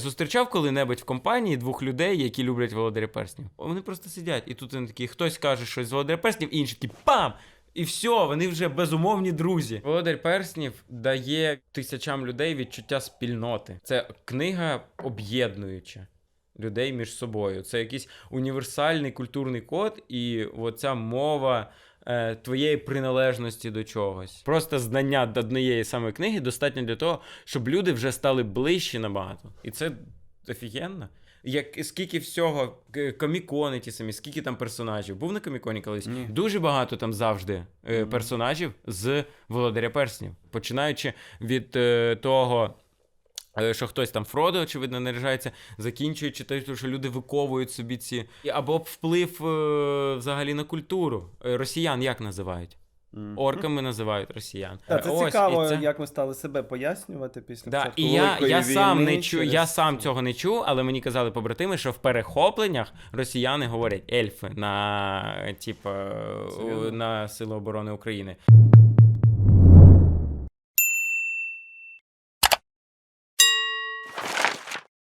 Зустрічав коли-небудь в компанії двох людей, які люблять володаря перснів. Вони просто сидять, і тут вони такі, хтось каже щось з володаря перснів, інші такі пам! І все, вони вже безумовні друзі. Володар перснів дає тисячам людей відчуття спільноти. Це книга об'єднуюча людей між собою. Це якийсь універсальний культурний код, і оця мова е, твоєї приналежності до чогось. Просто знання до однієї самої книги достатньо для того, щоб люди вже стали ближчі набагато. І це офігенно. Як скільки всього, комікони ті самі, скільки там персонажів. Був на коміконі колись. Ні. Дуже багато там завжди е, персонажів з Володаря Перснів. Починаючи від е, того. Е, Що хтось там Фродо, очевидно, наряжається, закінчуючи те, що люди виковують собі ці. Або вплив е, взагалі на культуру. Е, Росіян як називають? Мгм. Орками називають росіян. Та, це Ось, цікаво, і це- як ми стали себе пояснювати після Да, початку і я, я сам не чу, через- я сам цього не чув, але мені казали побратими, що в перехопленнях росіяни говорять ельфи на Серйозно? на Сили оборони України.